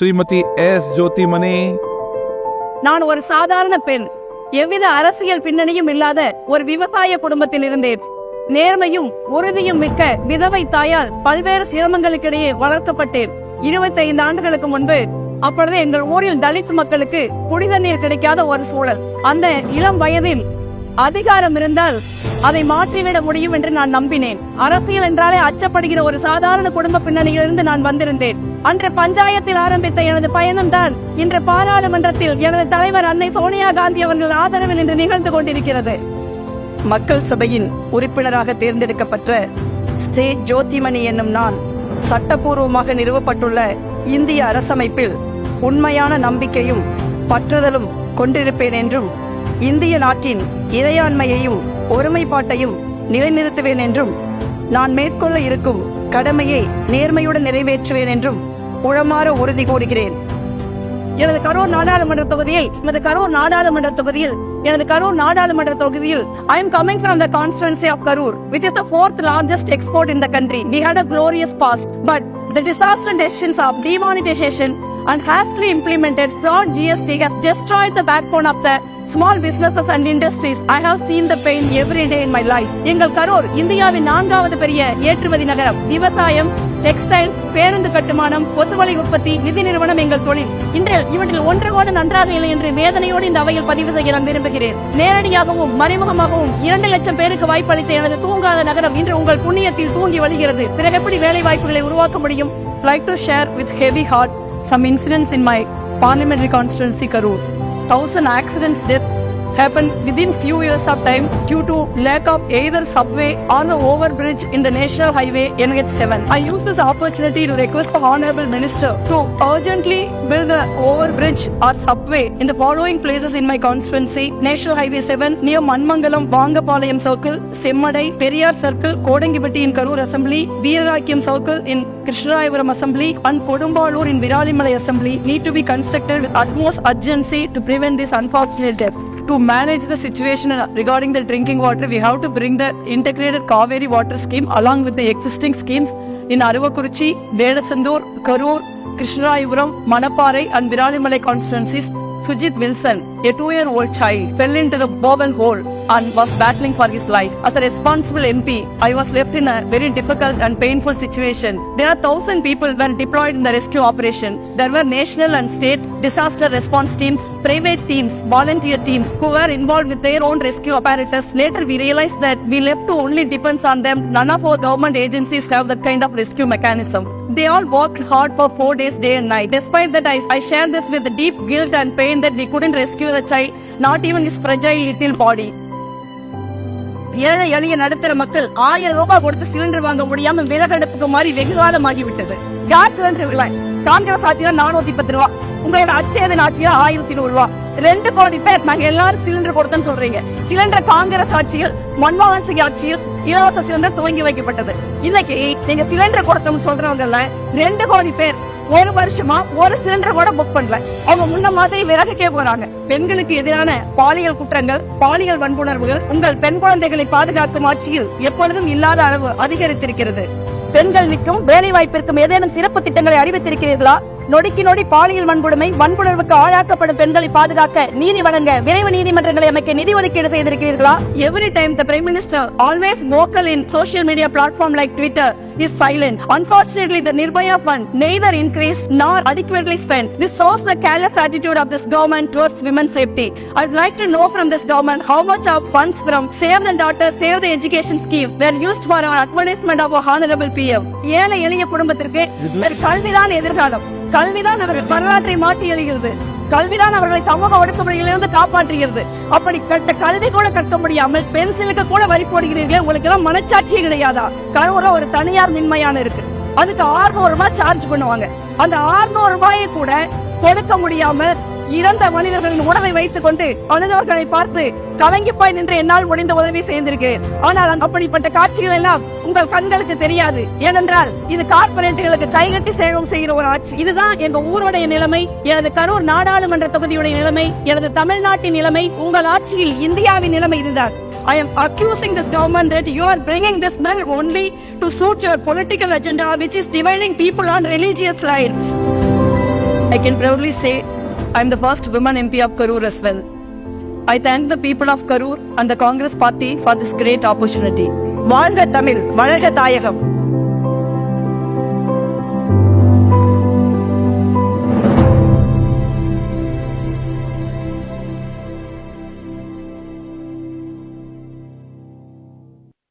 Srimathi S Jothimani. நான் ஒரு சாதாரண பெண். எவ்வித அரசியல் பின்னணியும் இல்லாத ஒரு விவசாய குடும்பத்தில் இருந்தேன். நேர்மையும் உறுதியும் மிக்க விதவை தாயால் பல்வேறு சிரமங்களுக்கிடையே வளர்க்கப்பட்டேன். 25 ஆண்டுகளுக்கு முன்பு அப்பொழுது எங்கள் ஊரில் தலித் மக்களுக்கு புனித நீர் கிடைக்காத ஒரு சூழல். அந்த இளம் வயதில் அதிகாரம் இருந்தால் அதை மாற்றிவிட முடியும் என்று நான் நம்பினேன். அரசியல் என்றாலே அச்சப்படுகிற ஒரு சாதாரண குடும்ப பின்னணியிலிருந்து நான் வந்திருந்தேன். அன்று பஞ்சாயத்தில் ஆரம்பித்த எனது பயணம் தான் இன்று பாராளுமன்றத்தில் எனது தலைவர் அன்னை சோனியா காந்தி அவர்கள் ஆதரவில் இன்று நிகழ்ந்து கொண்டிருக்கிறது. மக்கள் சபையின் உறுப்பினராக தேர்ந்தெடுக்கப்பட்ட ஸ்ரீ ஜோதிமணி என்னும் நான் சட்டப்பூர்வமாக நிறுவப்பட்டுள்ள இந்திய அரசமைப்பில் உண்மையான நம்பிக்கையும் பற்றுதலும் கொண்டிருப்பேன் என்றும் இந்திய நாட்டின் இறையாண்மையையும் ஒருமைப்பாட்டையும் நிலைநிறுத்துவேன் என்றும் நான் மேற்கொள்ள இருக்கும் கடமையை நேர்மையுடன் நிறைவேற்றுவேன் என்றும் உளமாற உறுதி கூறுகிறேன் எனது கரூர் நாடாளுமன்ற தொகுதியில் எனது கரூர் நாடாளுமன்ற தொகுதியில் எனது கரூர் நாடாளுமன்ற தொகுதியில் I am coming from the constituency of Karur which is the fourth largest export in the country we had a glorious past but the disaster decisions of demonetisation and hastily implemented fraud GST has destroyed the backbone of the small businesses and industries I have seen the pain every day in my life எங்கள் கரூர் இந்தியாவின் நான்காவது பெரிய ஏற்றுமதி நகரம் விவசாயம் textiles பேருந்து கட்டுமானம் கொசுவலை உற்பத்தி நிதி நிறுவனம் எங்கள் தொழில். இன்றில் இவற்றில் ஒன்று கூட நன்றாக இல்லை என்று வேதனையோடு இந்த அவையில் பதிவு செய்ய நான் விரும்புகிறேன். நேரடியாகவும் மறைமுகமாகவும் இரண்டு லட்சம் பேருக்கு வாய்ப்பளித்த எனது தூங்காத நகரம் இன்று உங்கள் புண்ணியத்தில் தூங்கி வருகிறது பிறகு எப்படி வேலை வாய்ப்புகளை உருவாக்க முடியும்? Like to share with heavy heart some incidents in my parliamentary constituency Karur. Thousand accidents death happened within few years of time due to lack of either subway or the overbridge in the national highway NH7. I use this opportunity to request the honorable minister to urgently build the overbridge or subway in the following places in my constituency: National Highway 7 near Manmangalam, Vangapalayam Circle, Semmadai, Periyar Circle, Kodangibatti in Karur Assembly, Veerakyam Circle in Krishnarayapuram Assembly, and Kodumbalur in Viralimalai Assembly need to be constructed with utmost urgency to prevent this unfortunate death. To manage the situation regarding the drinking water, we have to bring the integrated Kaveri water scheme along with the existing schemes in Aruvakuruchi, Vedasandur, Karur, Krishnarayapuram, Manaparai, and Viralimalai constituencies. Sujit Wilson, a two-year-old child, fell into the bobble hole and was battling for his life. As a responsible MP, I was left in a very difficult and painful situation. There are thousand people were deployed in the rescue operation. There were national and state disaster response teams, private teams, volunteer teams who were involved with their own rescue apparatus. Later, we realized that we left to only depends on them. None of our government agencies have that kind of rescue mechanism. They all worked hard for four days, day and night. Despite that, I, I share this with the deep guilt and pain that we couldn't rescue the child, not even his fragile little body. ஏழை எளிய நடுத்தர மக்கள் ஆயிரம் ரூபாய் கொடுத்து cylinder வாங்க முடியாம விலகெடுப்புக்கு மாதிரி வெகு காலமாகிவிட்டது யார் சிலிண்டர் விலை காங்கிரஸ் ஆட்சியா நானூத்தி பத்து ரூபா உங்களோட அச்சேதன் ஆட்சியா ஆயிரத்தி நூறு ரூபா. ரெண்டு கோடி பேர் நாங்க எல்லாரும் சிலிண்டர் கொடுத்தோம்னு சொல்றீங்க. சிலிண்டர் காங்கிரஸ் ஆட்சியில் மன்மோகன் சிங் ஆட்சியில் இலவச சிலிண்டர் துவங்கி வைக்கப்பட்டது. இன்னைக்கு நீங்க சிலிண்டர் கொடுத்தோம்னு சொல்றவங்கல்ல ரெண்டு கோடி பேர் ஒரு வருஷமா ஒரு சிலிண்டர் கூட புக் பண்ணல. அவங்க முன்ன மாதிரி விறகுக்கே போறாங்க. பெண்களுக்கு எதிரான பாலியல் குற்றங்கள் பாலியல் வன்புணர்வுகள் உங்கள் பெண் குழந்தைகளை பாதுகாக்கும் ஆட்சியில் எப்பொழுதும் இல்லாத அளவு அதிகரித்திருக்கிறது. பெண்கள் நிற்கும் வேலை வாய்ப்பிற்கும் ஏதேனும் சிறப்பு திட்டங்களை அறிவித்திருக்கிறீர்களா? நொடிக்கு நொடி பாலியல் வன்கொடுமை வன்புணர்வுக்கு ஆளாக்கப்படும் பெண்களை பாதுகாக்க நீதி வழங்க விரைவு நீதிமன்றங்களை அமைக்க நிதி ஒதுக்கீடு செய்திருக்கிறீர்களா? Every time the prime minister always mocking in social media platform like Twitter is silent. Unfortunately, the Nirbhaya fund neither increased nor adequately spent. This shows the careless attitude of this government towards women's safety. I'd like to know from this government how much of funds from Save the Daughter, Save the Education scheme were used for our advertisement of our honorable PM. ஏழை எளிய குடும்பத்திற்கு கல்விதான் எதிர்காலம் கல்விதான் அவர்கள் வரலாற்றை மாற்றி எழுகிறது கல்விதான் அவர்களை சமூக ஒடுக்குமுறையிலிருந்து காப்பாற்றுகிறது. அப்படி கட்ட கல்வி கூட கற்க முடியாமல் பென்சிலுக்கு கூட வரி போடுகிறீர்களே உங்களுக்கு எல்லாம் மனச்சாட்சியே கிடையாதா? கரூர ஒரு தனியார் மின்மையான இருக்கு. அதுக்கு 600 ரூபாய் சார்ஜ் பண்ணுவாங்க. அந்த 600 ரூபாயை கூட கொடுக்க முடியாம இறந்த மனிதர்களின் உடலை வைத்துக் கொண்டு அழுதவர்களை பார்த்து கலங்கிப்பாய் நின்று என்னால் முடிந்த உதவி செய்திருக்கிறேன் ஆனால் அந்த- அப்படிப்பட்ட காட்சிகள் எல்லாம் உங்கள் கண்களுக்கு தெரியாது. ஏனென்றால் இது கார்பரேட்டுகளுக்கு கைகட்டி சேவம் செய்கிற ஒரு ஆட்சி. இதுதான் எங்க ஊருடைய நிலைமை எனது கரூர் நாடாளுமன்ற தொகுதியுடைய நிலைமை எனது தமிழ்நாட்டின் நிலைமை உங்கள் ஆட்சியில் இந்தியாவின் நிலைமை இதுதான். I am accusing this government that you are bringing this bill only to suit your political agenda, which is dividing people on religious line. I can proudly say I'm the first woman MP of Karur as well. I thank the people of Karur and the Congress party for this great opportunity. வாழ்க தமிழ் வளர்க தாயகம்